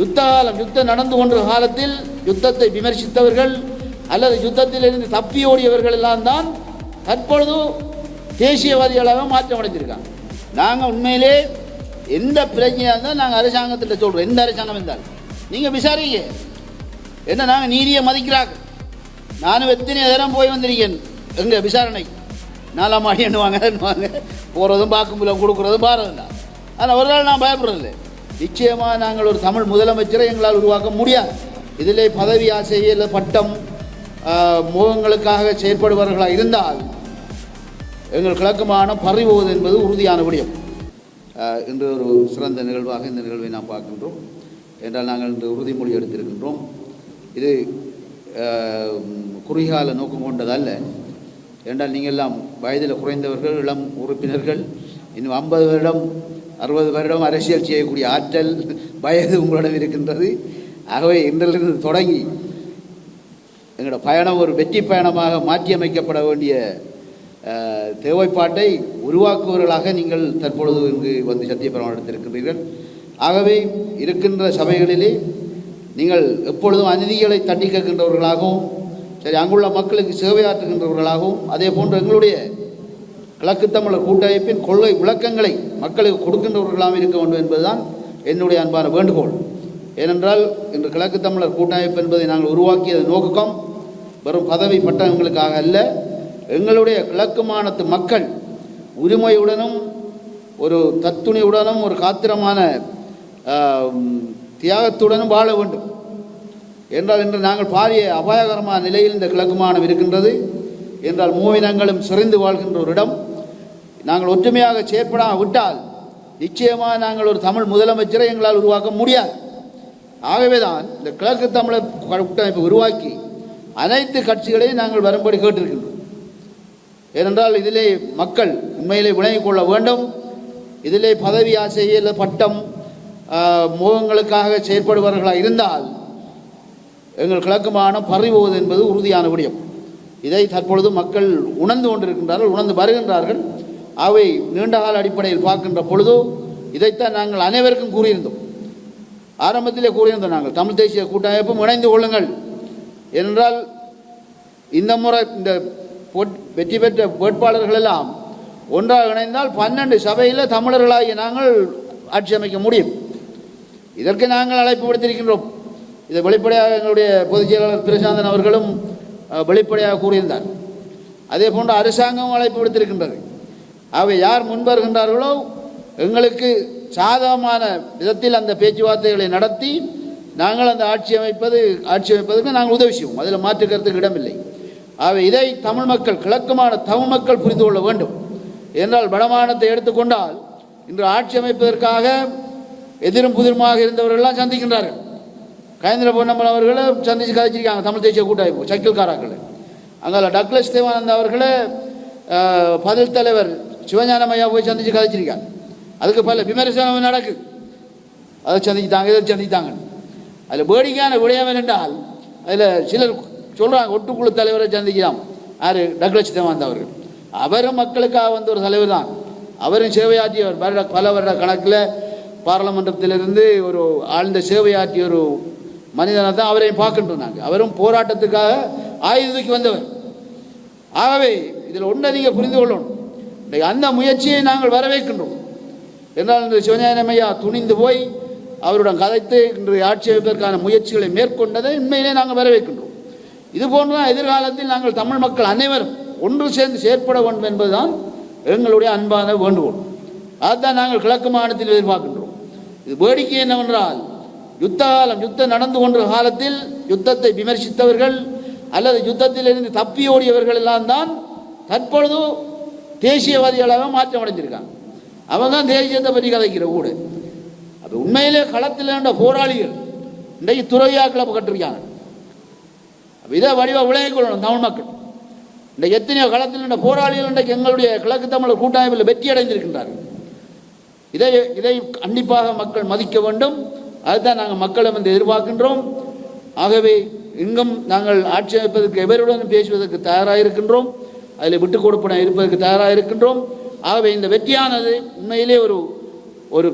யுத்தகாலம் யுத்தம் நடந்து கொண்ட காலத்தில் யுத்தத்தை விமர்சித்தவர்கள் அல்லது யுத்தத்திலிருந்து தப்பி ஓடியவர்கள் எல்லாம் தான் தற்பொழுது தேசியவாதிகளாக மாற்றம் அடைஞ்சிருக்காங்க. நாங்கள் உண்மையிலே எந்த பிரச்சனையாக இருந்தால் நாங்கள் அரசாங்கத்தில் சொல்கிறோம் எந்த அரசாங்கம் இருந்தாலும். நீங்கள் விசாரிங்க. என்ன நாங்கள் நீதியை மதிக்கிறாங்க? நானும் எத்தனை நேரம் போய் வந்திருக்கேன்? எங்கள் விசாரணை? நாலாம் மாடி எண்ணுவாங்க எண்ணுவாங்க. போகிறதும் பார்க்கும்போது கொடுக்குறதும் பாருதுண்டா ஆனால் ஒரு நாள் நான் பயப்படுறதில்லை. நிச்சயமாக நாங்கள் ஒரு தமிழ் முதலமைச்சரை எங்களால் உருவாக்க முடியாது. இதிலே பதவி ஆசை இல்லை பட்டம் முகங்களுக்காக செயற்படுபவர்களாக இருந்தால் எங்கள் கிழக்கமான பறிபோவது என்பது உறுதியான விடயம். இன்று ஒரு சிறந்த நிகழ்வாக இந்த நிகழ்வை நாம் பார்க்கின்றோம். என்றால் நாங்கள் இன்று உறுதிமொழி எடுத்திருக்கின்றோம். இது குறுகால நோக்கம் கொண்டதல்ல. என்றால் நீங்கள் எல்லாம் வயதில் குறைந்தவர்கள் இளம் உறுப்பினர்கள் இன்னும் ஐம்பது வருடம் அறுபது வருடம் அரசியல் செய்யக்கூடிய ஆற்றல் வயது உங்களிடம் இருக்கின்றது. ஆகவே இன்றிலிருந்து தொடங்கி எங்களோட பயணம் ஒரு வெற்றி பயணமாக மாற்றியமைக்கப்பட வேண்டிய தேவைப்பாட்டை உருவாக்குவர்களாக நீங்கள் தற்பொழுது இங்கு வந்து சத்தியப்பிரமாணம் எடுத்திருக்கின்றீர்கள் ஆகவே இருக்கின்ற சபைகளிலே நீங்கள் எப்பொழுதும் அநீதிகளை தட்டி கேட்கின்றவர்களாகவும் சரி அங்குள்ள மக்களுக்கு சேவையாற்றுகின்றவர்களாகவும் அதே போன்று எங்களுடைய கிழக்கு தமிழர் கூட்டமைப்பின் கொள்கை விளக்கங்களை மக்களுக்கு கொடுக்கின்றவர்களாக இருக்க வேண்டும் என்பதுதான் என்னுடைய அன்பான வேண்டுகோள். ஏனென்றால் இன்று கிழக்கு தமிழர் கூட்டமைப்பு என்பதை நாங்கள் உருவாக்கியது நோக்கம் வெறும் பதவி பட்டங்களுக்காக அல்ல எங்களுடைய கிழக்கு மாநிலத்து மக்கள் உரிமையுடனும் ஒரு தத்துணியுடனும் ஒரு காத்திரமான தியாகத்துடனும் வாழ வேண்டும். என்றால் இன்று நாங்கள் பாரிய அபாயகரமான நிலையில் இந்த கிழக்கு மாநிலம் இருக்கின்றது. என்றால் மூவினங்களும் சிறைந்து வாழ்கின்ற ஒரு இடம். நாங்கள் ஒற்றுமையாக செயற்படாவிட்டால் நிச்சயமாக நாங்கள் ஒரு தமிழ் முதலமைச்சரை எங்களால் உருவாக்க முடியாது. ஆகவே தான் இந்த கிழக்கு தமிழர் கூட்டமைப்பை உருவாக்கி அனைத்து கட்சிகளையும் நாங்கள் வரும்படி கேட்டிருக்கின்றோம். ஏனென்றால் இதிலே மக்கள் உண்மையிலே விளங்கிக் கொள்ள வேண்டும். இதிலே பதவி ஆசை இல்லை பட்டம் முகங்களுக்காக செயற்படுபவர்களாக இருந்தால் எங்கள் கிழக்கு மாகாணம் பறிபோவது என்பது உறுதியான விடயம். இதை தற்பொழுது மக்கள் உணர்ந்து கொண்டிருக்கின்றார்கள் உணர்ந்து வருகின்றார்கள். அவை நீண்டகால அடிப்படையில் பார்க்கின்ற பொழுது இதைத்தான் நாங்கள் அனைவருக்கும் கூறியிருந்தோம். ஆரம்பத்திலே கூறியிருந்தோம் நாங்கள் தமிழ் தேசிய கூட்டமைப்பும் இணைந்து கொள்ளுங்கள். என்றால் இந்த முறை இந்த வெற்றி பெற்ற வேட்பாளர்கள் எல்லாம் ஒன்றாக இணைந்தால் பன்னெண்டு சபையில் தமிழர்களாகிய நாங்கள் ஆட்சி அமைக்க முடியும். இதற்கு நாங்கள் அழைப்பு விடுத்திருக்கின்றோம். இதை வெளிப்படையாக எங்களுடைய பொதுச் செயலாளர் பிரசாந்தன் அவர்களும் வெளிப்படையாக கூறியிருந்தார். அதே போன்று அரசாங்கமும் அழைப்பு விடுத்திருக்கின்றது. அவை யார் முன்வருகின்றார்களோ எங்களுக்கு சாதகமான விதத்தில் அந்த பேச்சுவார்த்தைகளை நடத்தி நாங்கள் அந்த ஆட்சி அமைப்பது ஆட்சி அமைப்பதற்கு நாங்கள் உதவி செய்வோம். அதில் மாற்றுக்கிறதுக்கு இடமில்லை. ஆகவே இதை தமிழ் மக்கள் கிழக்குமான தமிழ் மக்கள் புரிந்து கொள்ள வேண்டும். என்றால் வடமானத்தை எடுத்துக்கொண்டால் இன்று ஆட்சி அமைப்பதற்காக எதிரும் புதிருமாக இருந்தவர்கள்லாம் சந்திக்கின்றார்கள். கயந்திர பொன்னம்பலம் அவர்களை சந்தித்து கதைச்சிருக்காங்க தமிழ் தேசிய கூட்டமைப்பு சைக்கிள்காராக்களை அங்கே டக்ளஸ் தேவானந்த் அவர்களை பதில் தலைவர் சிவஞானம் ஐயா போய் சந்தித்து கதைச்சிருக்காங்க அதுக்கு பல விமர்சனம் நடக்குது அதை சந்தித்தாங்க இதை சந்தித்தாங்க அதில் வேடிக்கையான விடயம் என்றால் அதில் சிலர் சொல்கிறாங்க ஒட்டுக்குழு தலைவரை சந்திக்கலாம். யார்? டக்ளஸ் தேவானந்தா அவர்கள். அவரும் மக்களுக்காக வந்த ஒரு தலைவர் தான் அவரும் சேவையாற்றியவர் வருட பல வருட கணக்கில் பாராளுமன்றத்திலிருந்து ஒரு ஆழ்ந்த சேவையாற்றிய ஒரு மனிதனை தான் அவரையும் பார்க்கின்றோம் நாங்கள் அவரும் போராட்டத்துக்காக ஆயுதத்துக்கு வந்தவர். ஆகவே இதில் ஒன்றை நீங்கள் புரிந்து கொள்ளணும். இன்றைக்கு அந்த முயற்சியை நாங்கள் வரவேற்கின்றோம். என்றால் இந்த சிவஞானமையா துணிந்து போய் அவருடன் கதைத்து இன்று ஆட்சியமைப்பதற்கான முயற்சிகளை மேற்கொண்டதை உண்மையிலே நாங்கள் வரவேற்கின்றோம். இது போன்றுதான் எதிர்காலத்தில் நாங்கள் தமிழ் மக்கள் அனைவரும் ஒன்று சேர்ந்து செயற்பட வேண்டும் என்பதுதான் எங்களுடைய அன்பான வேண்டுகோள். அதுதான் நாங்கள் கிழக்கு மாநிலத்தில் எதிர்பார்க்கின்றோம். இது வேடிக்கை என்னவென்றால் யுத்த காலம் யுத்தம் நடந்து கொண்ட காலத்தில் யுத்தத்தை விமர்சித்தவர்கள் அல்லது யுத்தத்திலிருந்து தப்பி ஓடியவர்கள் எல்லாம் தான் தற்பொழுது தேசியவாதிகளாக மாற்றம் அடைஞ்சிருக்காங்க. அவங்க தான் தேசியத்தை பற்றி கதைக்கிற கூடு அது உண்மையிலே களத்தில் இருந்த போராளிகள். இன்றைக்கு துறவியாக்களை கட்டிருக்காங்க. அப்போ இதை வடிவாக விளங்கிக் கொள்ளணும் தமிழ் மக்கள். இந்த எத்தனையோ களத்தில் இருந்த போராளிகள் இன்றைக்கு எங்களுடைய கிழக்கு தமிழர் கூட்டமைப்பில் வெற்றி அடைந்திருக்கின்றார்கள். இதை இதை கண்டிப்பாக மக்கள் மதிக்க வேண்டும். அதுதான் நாங்கள் மக்களை வந்து எதிர்பார்க்கின்றோம். ஆகவே இங்கும் நாங்கள் ஆட்சி அமைப்பதற்கு எவருடன் பேசுவதற்கு தயாராக இருக்கின்றோம். அதில் விட்டு கொடுப்பன இருப்பதற்கு தயாராக இருக்கின்றோம். ஆகவே இந்த வெற்றியானது உண்மையிலே ஒரு ஒரு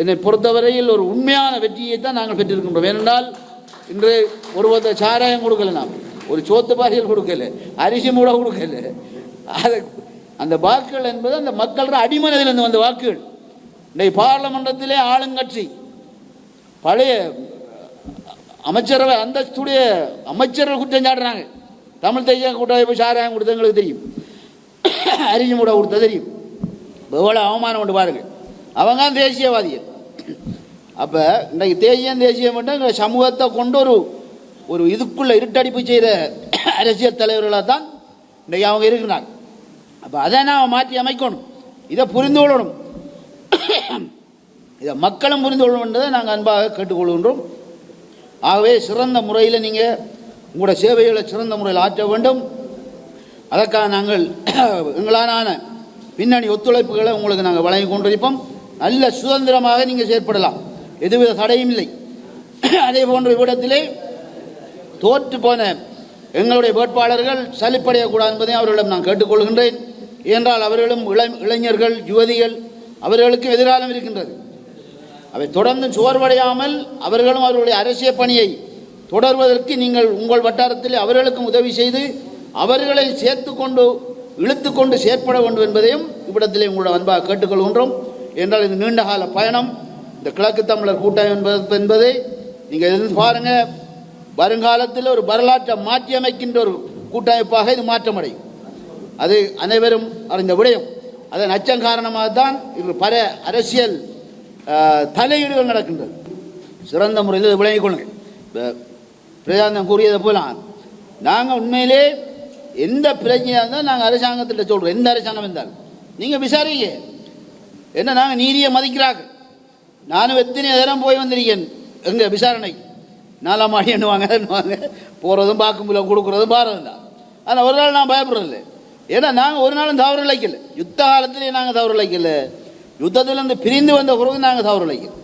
என்னை பொறுத்தவரையில் ஒரு உண்மையான வெற்றியை தான் நாங்கள் பெற்றிருக்கின்றோம். ஏனென்றால் இன்று ஒருவத்த சாராயம் கொடுக்கல நாம். ஒரு சோத்து பாரியல் கொடுக்கல அரிசி மூட கொடுக்கல. அது அந்த வாக்குகள் என்பது அந்த மக்களோட அடிமனதிலிருந்து வந்த வாக்குகள். இன்றைக்கு பாராளுமன்றத்திலே ஆளுங்கட்சி பழைய அமைச்சரவை அந்தஸ்துடைய அமைச்சர்கள் குற்றம் சாட்டுறாங்க. தமிழ் தையா கூட்டம் போய் சாராயம் கொடுத்தது எங்களுக்கு தெரியும். அரிசி மூட கொடுத்தது தெரியும். எவ்வளோ அவமானம் கொண்டு பாருங்க. அவங்க தான் தேசியவாதிகள். அப்போ இன்றைக்கு தேசியம் தேசியம் மட்டும் எங்கள் சமூகத்தை கொண்டு ஒரு ஒரு இதுக்குள்ள இருட்டடிப்பு செய்கிற அரசியல் தலைவர்களாக தான் இன்றைக்கு அவங்க இருக்கிறாங்க. அப்போ அதை நாம் மாற்றி அமைக்கணும். இதை புரிந்து கொள்ளணும். இதை மக்களும் புரிந்து கொள்ளணுன்றதை நாங்கள் அன்பாக கேட்டுக்கொள்கின்றோம். ஆகவே சிறந்த முறையில் நீங்கள் உங்களோட சேவைகளை சிறந்த முறையில் ஆற்ற வேண்டும். அதற்காக நாங்கள் எங்களான பின்னணி ஒத்துழைப்புகளை உங்களுக்கு நாங்கள் வழங்கி கொண்டிருப்போம். நல்ல சுதந்திரமாக நீங்கள் செயற்படலாம். எதுவித தடையும் இல்லை. அதே போன்ற இவ்விடத்திலே தோற்று போன எங்களுடைய வேட்பாளர்கள் சலிப்படையக்கூடாது என்பதை அவர்களிடம் நான் கேட்டுக்கொள்கின்றேன் ஏனென்றால் அவர்களும் இள இளைஞர்கள் யுவதிகள் அவர்களுக்கு எதிராலும் இருக்கின்றது. அவை தொடர்ந்து சுவர்வடையாமல் அவர்களும் அவர்களுடைய அரசியல் பணியை தொடர்வதற்கு நீங்கள் உங்கள் வட்டாரத்தில் அவர்களுக்கும் உதவி செய்து அவர்களை சேர்த்து கொண்டு இழுத்து கொண்டு செயற்பட வேண்டும் என்பதையும் இவ்விடத்திலே உங்களோட அன்பாக கேட்டுக்கொள்கின்றோம். என்றால் இது நீண்டகால பயணம். இந்த கிழக்கு தமிழர் கூட்டம் என்பது என்பதை நீங்கள் இருந்து பாருங்க. வருங்காலத்தில் ஒரு வரலாற்றை மாற்றி அமைக்கின்ற ஒரு கூட்டமைப்பாக இது மாற்றமடையும். அது அனைவரும் அறிந்த விடயம். அதன் அச்சம் காரணமாக தான் இன்று பல அரசியல் தலையீடுகள் நடக்கின்றது. சிறந்த முறையில் விளங்கிக் கொள்ளுங்கள். பிரசாந்தம் கூறியதை போல. நாங்கள் உண்மையிலே எந்த பிரச்சனையாக இருந்தாலும் நாங்கள் அரசாங்கத்தில் சொல்கிறோம் எந்த அரசாங்கம் இருந்தாலும். நீங்கள் விசாரிங்க. என்ன நாங்கள் நீதியை மதிக்கிறாங்க நானும் எத்தனை நேரம் போய் வந்திருக்கேன் எங்கள் விசாரணை. நாலாம் மாடி எண்ணுவாங்க எண்ணுவாங்க போகிறதும் முடியல கொடுக்குறதும் பாரதும் தான் ஆனால் ஒரு நாள் நான் பயப்படுறதில்லை. ஏன்னா நாங்கள் ஒரு நாளும் தவறு இழைக்கல. யுத்த காலத்திலேயே நாங்கள் தவறு இழைக்கல. யுத்தத்திலிருந்து பிரிந்து வந்த பிறகு நாங்கள் தவறு இழைக்கல.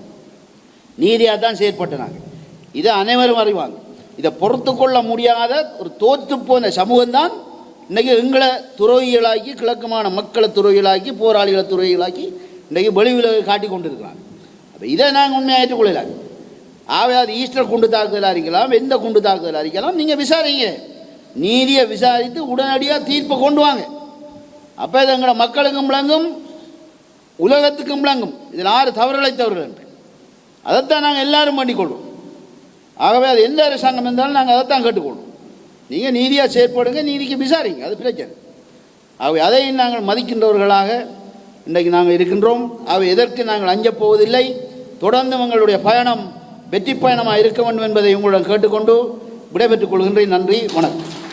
நீதியாக தான் செயற்பட்டு நாங்கள் இதை அனைவரும் அறிவாங்க. இதை பொறுத்து கொள்ள முடியாத ஒரு தோற்று போன சமூகம்தான் இன்றைக்கி எங்களை துறவிகளாக்கி கிழக்குமான மக்களை துறவிகளாக்கி போராளிகளை துறவிகளாக்கி இன்றைக்கி வெளிவிலகு காட்டி கொண்டு இருக்கிறாங்க அப்போ இதை நாங்கள் உண்மையாக ஏற்றுக்கொள்ளலாம் ஆகவே அது ஈஸ்டர் குண்டு தாக்குதலாக இருக்கலாம் எந்த குண்டு தாக்குதலாக இருக்கலாம் நீங்கள் விசாரிங்க. நீதியை விசாரித்து உடனடியாக தீர்ப்பை கொண்டு வாங்க. அப்போ இது எங்களோட மக்களுக்கும் விளங்கும் உலகத்துக்கும் விளங்கும். இதில் ஆறு தவறுகளை தவறுகள். என்று அதைத்தான் நாங்கள் எல்லாரும் பண்ணிக்கொள்வோம். ஆகவே அது எந்த அரசாங்கம் இருந்தாலும் நாங்கள் அதைத்தான் கேட்டுக்கொள்வோம். நீங்கள் நீதியாக செயற்படுங்க நீதிக்கு விசாரிங்க அது பிரச்சனை. ஆகவே அதையும் நாங்கள் மதிக்கின்றவர்களாக இன்றைக்கு நாங்கள் இருக்கின்றோம். அவை எதற்கு நாங்கள் அஞ்சப் போவதில்லை. தொடர்ந்து உங்களுடைய பயணம் வெற்றி பயணமாக இருக்க வேண்டும் என்பதை உங்களிடம் கேட்டுக்கொண்டு விடைபெற்றுக் கொள்கின்றேன். நன்றி வணக்கம்.